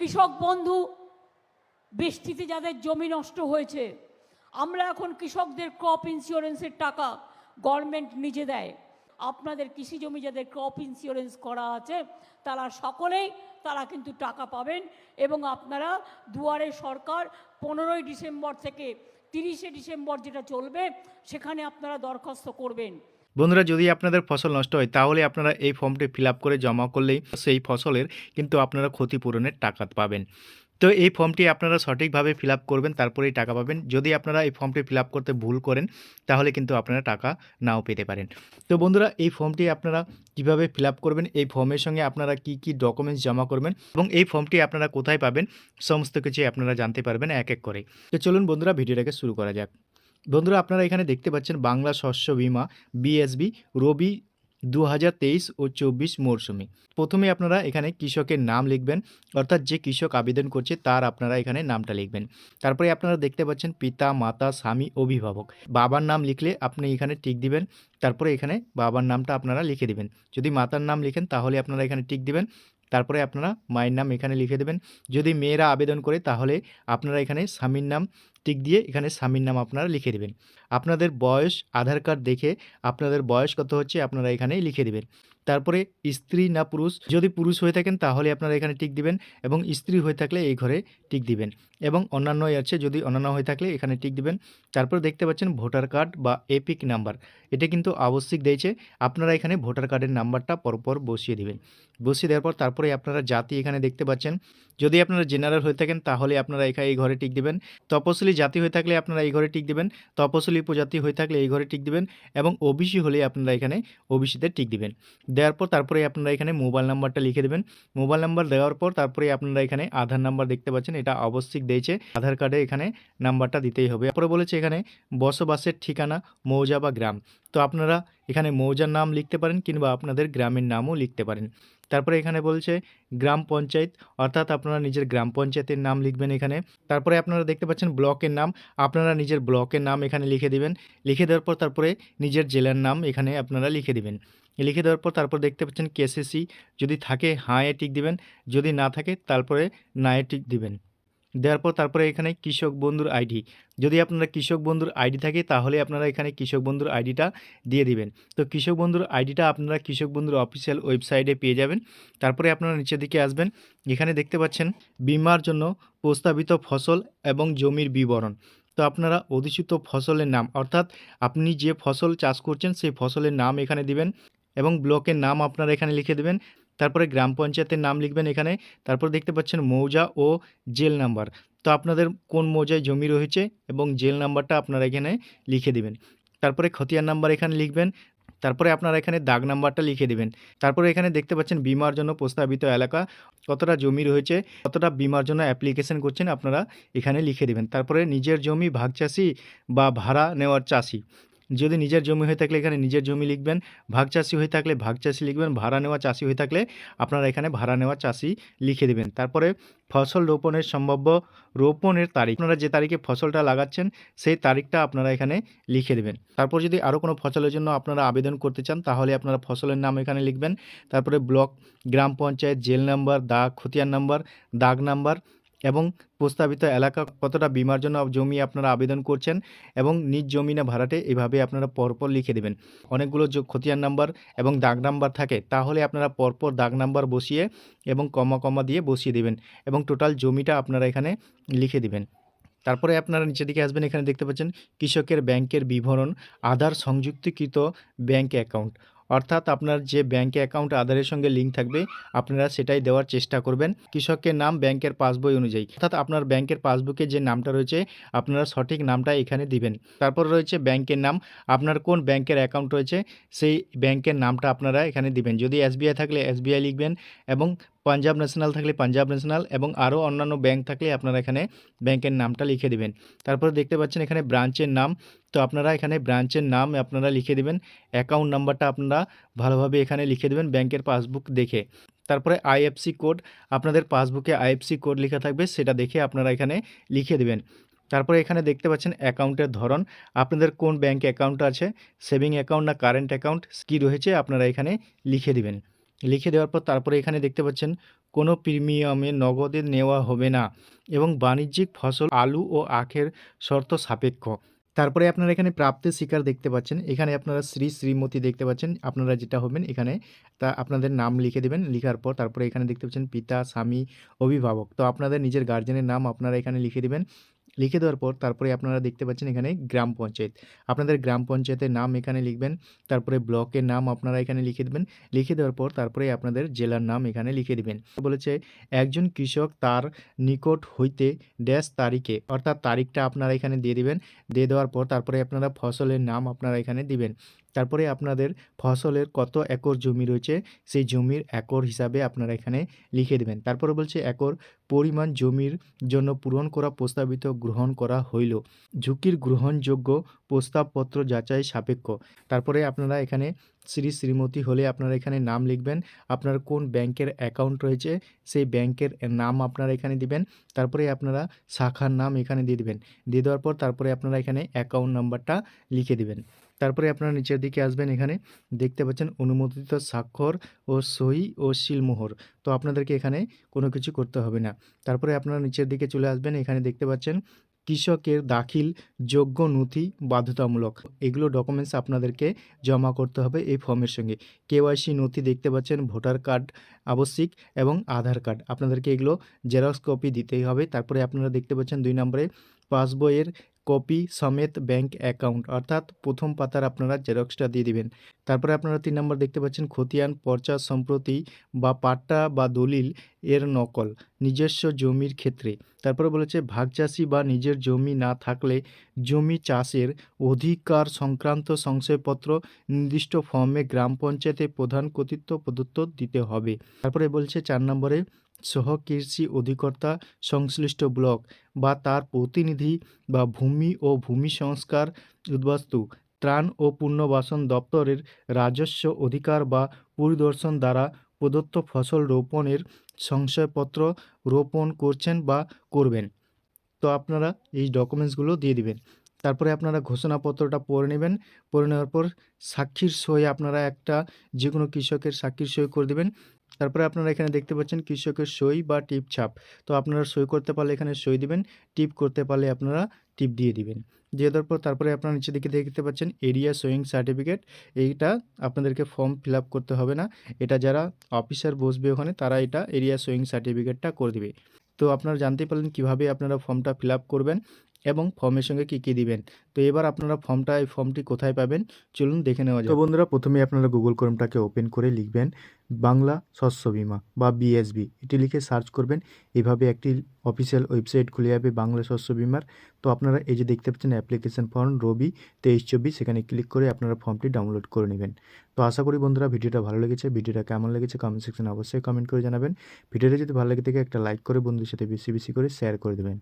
কৃষক বন্ধু, বৃষ্টিতে যাদের জমি নষ্ট হয়েছে, আমরা এখন কৃষকদের ক্রপ ইন্স্যুরেন্সের টাকা গভর্নমেন্ট নিজে দেয়। আপনাদের কৃষি জমি যাদের ক্রপ ইন্স্যুরেন্স করা আছে, তারা সকলেই, তারা কিন্তু টাকা পাবেন এবং আপনারা দুয়ারে সরকার পনেরোই ডিসেম্বর থেকে তিরিশে ডিসেম্বর যেটা চলবে, সেখানে আপনারা দরখাস্ত করবেন। বন্ধুরা, যদি আপনাদের ফসল নষ্ট হয়, তাহলে আপনারা এই ফর্মটি ফিল করে জমা করলেই সেই ফসলের কিন্তু আপনারা ক্ষতিপূরণের টাকা পাবেন। তো এই ফর্মটি আপনারা সঠিকভাবে ফিল করবেন, তারপরেই টাকা পাবেন। যদি আপনারা এই ফর্মটি ফিল করতে ভুল করেন, তাহলে কিন্তু আপনারা টাকা নাও পেতে পারেন। তো বন্ধুরা, এই ফর্মটি আপনারা কীভাবে ফিল করবেন, এই ফর্মের সঙ্গে আপনারা কি কি ডকুমেন্টস জমা করবেন এবং এই ফর্মটি আপনারা কোথায় পাবেন, সমস্ত কিছুই আপনারা জানতে পারবেন এক এক করে। তো চলুন বন্ধুরা, ভিডিওটাকে শুরু করা যাক। বন্ধুরা, আপনারা এখানে দেখতে পাচ্ছেন বাংলা শস্য বীমা বিএসবি রবি দু হাজার তেইশ ও চব্বিশ মরশুমে প্রথমে আপনারা এখানে কৃষকের নাম লিখবেন, অর্থাৎ যে কৃষক আবেদন করছে তার আপনারা এখানে নামটা লিখবেন। তারপরে আপনারা দেখতে পাচ্ছেন পিতা, মাতা, স্বামী, অভিভাবক। বাবার নাম লিখলে আপনি এখানে টিক দিবেন, তারপরে এখানে বাবার নামটা আপনারা লিখে দিবেন। যদি মাতার নাম লিখেন তাহলে আপনারা এখানে টিক দিবেন, তারপরে আপনারা মায়ের নাম এখানে লিখে দেবেন। যদি মেয়েরা আবেদন করে তাহলে আপনারা এখানে স্বামীর নাম টিক দিয়ে এখানে স্বামীর নাম আপনারা লিখে দেবেন। আপনাদের বয়স, আধার কার্ড দেখে আপনাদের বয়স কত হচ্ছে আপনারা এখানে লিখে দেবেন। তারপরে স্ত্রী না পুরুষ, যদি পুরুষ হয়ে থাকেন তাহলে আপনারা এখানে টিক দিবেন এবং স্ত্রী হয়ে থাকলে এই ঘরে টিক দিবেন এবং অন্যান্য আছে, যদি অন্যান্য হয়ে থাকলে এখানে টিক দিবেন। তারপরে দেখতে পাচ্ছেন ভোটার কার্ড বা এপিক নাম্বার। এটা কিন্তু আবশ্যিক দিয়েছে, আপনারা এখানে ভোটার কার্ডের নাম্বারটা পরপর বসিয়ে দিবেন। বসিয়ে দেওয়ার পর তারপরে আপনারা জাতি এখানে দেখতে পাচ্ছেন যদি আপনারা জেনারেল হয়ে থাকেন, তাহলে আপনারা এখানে এই ঘরে টিক দিবেন। তপশিলি জাতি হয়ে থাকলে আপনারা এই ঘরে টিক দিবেন। তপশিলি উপজাতি হয়ে থাকলে এই ঘরে টিক দিবেন এবং ওবিসি হলে আপনারা এখানে ওবিসিতে টিক দিবেন। দেওয়ার পর তারপরে আপনারা এখানে মোবাইল নাম্বারটা লিখে দেবেন। মোবাইল নাম্বার দেওয়ার পর তারপরে আপনারা এখানে আধার নাম্বার দেখতে পাচ্ছেন। এটা আবশ্যিক দিয়েছে। আধার কার্ডে এখানে নাম্বারটা দিতেই হবে। তারপরে বলেছে এখানে বসবাসের ঠিকানা মৌজা বা গ্রাম। তো আপনারা এখানে মৌজার নাম লিখতে পারেন কিংবা আপনাদের গ্রামের নামও লিখতে পারেন। তারপরে এখানে বলছে গ্রাম পঞ্চায়েত, অর্থাৎ আপনারা নিজের গ্রাম পঞ্চায়েতের নাম লিখবেন এখানে। তারপরে আপনারা দেখতে পাচ্ছেন ব্লকের নাম, আপনারা নিজের ব্লকের নাম এখানে লিখে দিবেন। লিখে দেওয়ার পর তারপরে নিজের জেলার নাম এখানে আপনারা লিখে দিবেন। লিখে দেওয়ার পর তারপর দেখতে পাচ্ছেন কেসিসি, যদি থাকে হাঁয়ে টিক দিবেন, যদি না থাকে তারপরে নায়ে টিক দিবেন। দেওয়ার পর তারপরে এখানে কৃষক বন্ধুর আইডি। যদি আপনারা কৃষক বন্ধুর আইডি থাকে, তাহলে আপনারা এখানে কৃষক বন্ধুর আইডিটা দিয়ে দিবেন। তো কৃষক বন্ধুর আইডিটা আপনারা কৃষক বন্ধুর অফিসিয়াল ওয়েবসাইটে পেয়ে যাবেন। তারপরে আপনারা নিচের দিকে আসবেন। এখানে দেখতে পাচ্ছেন, বিমার জন্য প্রস্তাবিত ফসল এবং জমির বিবরণ। তো আপনারা অধিষ্ঠিত ফসলের নাম, অর্থাৎ আপনি যে ফসল চাষ করছেন, সেই ফসলের নাম এখানে দিবেন এবং ব্লকের নাম আপনারা এখানে লিখে দেবেন। তারপরে গ্রাম পঞ্চায়েতের নাম লিখবেন এখানে। তারপর দেখতে পাচ্ছেন মৌজা ও জেল নাম্বার। তো আপনাদের কোন মৌজায় জমি রয়েছে এবং জেল নাম্বারটা আপনারা এখানে লিখে দিবেন। তারপরে খতিয়ান নাম্বার এখানে লিখবেন। তারপরে আপনারা এখানে দাগ নাম্বারটা লিখে দেবেন। তারপরে এখানে দেখতে পাচ্ছেন বিমার জন্য প্রস্তাবিত এলাকা, কতটা জমি রয়েছে, কতটা বিমার জন্য অ্যাপ্লিকেশন করছেন আপনারা এখানে লিখে দেবেন। তারপরে নিজের জমি ভাগ চাষি বা ভাড়া নেওয়ার চাষি। যদি নিজের জমি হয়ে থাকলে এখানে নিজের জমি লিখবেন, ভাগ চাষি হয়ে থাকলে ভাগ চাষি লিখবেন, ভাড়া নেওয়া চাষি হয়ে থাকলে আপনারা এখানে ভাড়া নেওয়া চাষি লিখে দেবেন। তারপরে ফসল রোপণের সম্ভাব্য রোপণের তারিখ, আপনারা যে তারিখে ফসলটা লাগাচ্ছেন, সেই তারিখটা আপনারা এখানে লিখে দেবেন। তারপর যদি আরও কোনো ফসলের জন্য আপনারা আবেদন করতে চান, তাহলে আপনারা ফসলের নাম এখানে লিখবেন। তারপরে ব্লক, গ্রাম পঞ্চায়েত, জেল নাম্বার দাগ খতিয়ান নাম্বার, দাগ নাম্বার এবং প্রস্তাবিত এলাকা কতটা বিমার জন্য জমি আপনারা আবেদন করছেন এবং নিজ জমি না ভাড়াটে এভাবে আপনারা পরপর লিখে দেবেন। অনেকগুলো খতিয়ান নাম্বার এবং দাগ নাম্বার থাকে, তাহলে আপনারা পরপর দাগ নাম্বার বসিয়ে এবং কমা কমা দিয়ে বসিয়ে দেবেন এবং টোটাল জমিটা আপনারা এখানে লিখে দিবেন। তারপরে আপনারা নিচের দিকে আসবেন, এখানে দেখতে পাচ্ছেন কৃষকের ব্যাংকের বিবরণ, আধার সংযুক্তিকৃত ব্যাংক অ্যাকাউন্ট। অর্থাৎ আপনার যে ব্যাঙ্কে অ্যাকাউন্ট আধারের সঙ্গে লিঙ্ক থাকবে, আপনারা সেটাই দেওয়ার চেষ্টা করবেন। কৃষকের নাম ব্যাংকের পাসবই অনুযায়ী। অর্থাৎ আপনার ব্যাংকের পাসবুকে যে নামটা রয়েছে, আপনারা সঠিক নামটা এখানে দিবেন। তারপর রয়েছে ব্যাংকের নাম। আপনার কোন ব্যাংকের অ্যাকাউন্ট রয়েছে, সেই ব্যাংকের নামটা আপনারা এখানে দিবেন। যদি এসবিআই থাকলে এসবিআই লিখবেন এবং পাঞ্জাব ন্যাশনাল থাকলে পাঞ্জাব ন্যাশনাল এবং আরও অন্যান্য ব্যাংক থাকলে আপনারা এখানে ব্যাংকের নামটা লিখে দিবেন। তারপরে দেখতে পাচ্ছেন এখানে ব্রাঞ্চের নাম। তো আপনারা এখানে ব্রাঞ্চের নাম আপনারা লিখে দিবেন। অ্যাকাউন্ট নাম্বারটা আপনারা ভালোভাবে এখানে লিখে দেবেন ব্যাংকের পাসবুক দেখে। তারপরে আইএফসি কোড, আপনাদের পাসবুকে আইএফসি কোড লেখা থাকবে, সেটা দেখে আপনারা এখানে লিখে দেবেন। তারপরে এখানে দেখতে পাচ্ছেন অ্যাকাউন্টের ধরন। আপনাদের কোন ব্যাংক অ্যাকাউন্ট আছে? সেভিং অ্যাকাউন্ট না কারেন্ট অ্যাকাউন্ট? কী রয়েছে? আপনারা এখানে লিখে দিবেন। লিখে দেওয়ার পর তারপরে এখানে দেখতে পাচ্ছেন, কোনো প্রিমিয়ামে নগদে নেওয়া হবে না এবং বাণিজ্যিক ফসল, আলু ও আখের শর্ত সাপেক্ষ। তারপরে আপনারা এখানে প্রাপ্তির শিকার দেখতে পাচ্ছেন, এখানে আপনারা শ্রী শ্রীমতী দেখতে পাচ্ছেন, আপনারা যেটা হবেন এখানে তা আপনাদের নাম লিখে দেবেন, লিখার পর তারপরে এখানে দেখতে পাচ্ছেন পিতা, স্বামী, অভিভাবক। তো আপনাদের নিজের গার্জেনের নাম আপনারা এখানে লিখে দেবেন লিখে দেওয়ার পর তারপরে আপনারা দেখতে পাচ্ছেন এখানে গ্রাম পঞ্চায়েত। আপনাদের গ্রাম পঞ্চায়েতের নাম এখানে লিখবেন, তারপরে ব্লকের নাম আপনারা এখানে লিখে দেবেন। লিখে দেওয়ার পর তারপরে আপনাদের জেলার নাম এখানে লিখে দেবেন। বলেছে, একজন কৃষক তার নিকট হইতে ড্যাশ তারিখে, অর্থাৎ তারিখটা আপনারা এখানে দিয়ে দিবেন। দিয়ে দেওয়ার পর তারপরে আপনারা ফসলের নাম আপনারা এখানে দিবেন। তারপরে আপনাদের ফসলের কত একর জমি রয়েছে, সেই জমির একর হিসাবে আপনারা এখানে লিখে দেবেন। তারপরে বলছে, একর পরিমাণ জমির জন্য পূরণ করা, প্রস্তাবিত, গ্রহণ করা হইল। ঝুঁকির গ্রহণযোগ্য প্রস্তাবপত্র যাচাই সাপেক্ষ। তারপরে আপনারা এখানে শ্রী শ্রীমতী হলে আপনারা এখানে নাম লিখবেন। আপনার কোন ব্যাংকের অ্যাকাউন্ট রয়েছে, সেই ব্যাংকের নাম আপনারা এখানে দিবেন। তারপরে আপনারা শাখার নাম এখানে দিয়ে দিবেন। দিয়ে দেওয়ার পর তারপরে আপনারা এখানে অ্যাকাউন্ট নাম্বারটা লিখে দিবেন। তারপরে আপনারা নিচের দিকে আসবেন এখানে। দেখতে পাচ্ছেন অনুমোদিত স্বাক্ষর ও সই ও সিলমোহর। তো আপনাদেরকে এখানে কোনো কিছু করতে হবে না। তারপরে আপনারা নিচের দিকে চলে আসবেন, এখানে দেখতে পাচ্ছেন কৃষকের দাখিল যোগ্য নথি বাধ্যতামূলক। এগুলো ডকুমেন্টস আপনাদেরকে জমা করতে হবে এই ফর্মের সঙ্গে। কেওয়াইসি নথি দেখতে পাচ্ছেন, ভোটার কার্ড আবশ্যিক এবং আধার কার্ড। আপনাদেরকে এগুলো জেরক্স কপি দিতেই হবে। তারপরে আপনারা দেখতে পাচ্ছেন দুই নম্বরে পাসবইয়ের কপি সমেত ব্যাংক অ্যাকাউন্ট, অর্থাৎ প্রথম পাতার আপনারা জেরক্সটা দিয়ে দিবেন। তারপরে আপনারা তিন নম্বর দেখতে পাচ্ছেন খতিয়ান, পর্চা, সম্প্রতি বা পাট্টা বা দলিল এর নকল, নিজস্ব জমির ক্ষেত্রে। তারপরে বলেছে ভাগচাষি বা নিজের জমি না থাকলে জমি চাষের অধিকার সংক্রান্ত সংশয়পত্র নির্দিষ্ট ফর্মে গ্রাম পঞ্চায়েতে প্রধান কর্তৃত্ব প্রদত্ত দিতে হবে। তারপরে বলছে চার নম্বরে সহকৃষি অধিকর্তা সংশ্লিষ্ট ব্লক বা তার প্রতিনিধি বা ভূমি ও ভূমি সংস্কার উদ্বাস্তু, ত্রাণ ও পুনর্বাসন দপ্তরের রাজস্ব অধিকার বা পরিদর্শন দ্বারা প্রদত্ত ফসল রোপণের সংশয়পত্র রোপণ করছেন বা করবেন। তো আপনারা এই ডকুমেন্টসগুলো দিয়ে দিবেন। তারপরে আপনারা ঘোষণাপত্রটা পড়ে নেবেন। পড়ে নেওয়ার পর সাক্ষীর সই আপনারা একটা যে কোনো কৃষকের সাক্ষীর সই করে দেবেন। তারপরে আপনারা এখানে দেখতে পাচ্ছেন কৃষকের সই বা টিপ ছাপ। তো আপনারা সই করতে পারলে এখানে সই দিবেন, টিপ করতে পারলে আপনারা টিপ দিয়ে দিবেন। দিয়ে দেওয়ার পর তারপরে আপনারা নিচে দিকে দেখতে পাচ্ছেন এরিয়া সোয়িং সার্টিফিকেট। এইটা আপনাদেরকে ফর্ম ফিল করতে হবে না। এটা যারা অফিসার বসবে ওখানে, তারা এটা এরিয়া সোয়িং সার্টিফিকেটটা করে দিবে। তো আপনারা জানতে পারলেন কীভাবে আপনারা ফর্মটা ফিল করবেন। এবং ফর্মের সঙ্গে কী কী দিবেন? তো এবার আপনারা ফর্মটা, এই ফর্মটি কোথায় পাবেন? চলুন দেখে নেওয়া যাক। তো বন্ধুরা, প্রথমে আপনারা গুগল ক্রোমটাকে ওপেন করে লিখবেন বাংলা শস্য বিমা বা বিএসবি এটি লিখে সার্চ করবেন। এভাবে একটি অফিসিয়াল ওয়েবসাইট খুলে যাবে বাংলা শস্য বিমার। তো আপনারা এই যে দেখতে পাচ্ছেন অ্যাপ্লিকেশন ফর্ম রবি তেইশ চব্বিশ, সেখানে ক্লিক করে আপনারা ফর্মটি ডাউনলোড করে নেবেন। তো আশা করি বন্ধুরা, ভিডিওটা ভালো লেগেছে। ভিডিওটা কেমন লেগেছে কমেন্ট সেকশনে অবশ্যই কমেন্ট করে জানাবেন। ভিডিওটা যদি ভালো লেগে থাকে, একটা লাইক করে বন্ধুদের সাথে বেশি বেশি করে শেয়ার করে দেবেন।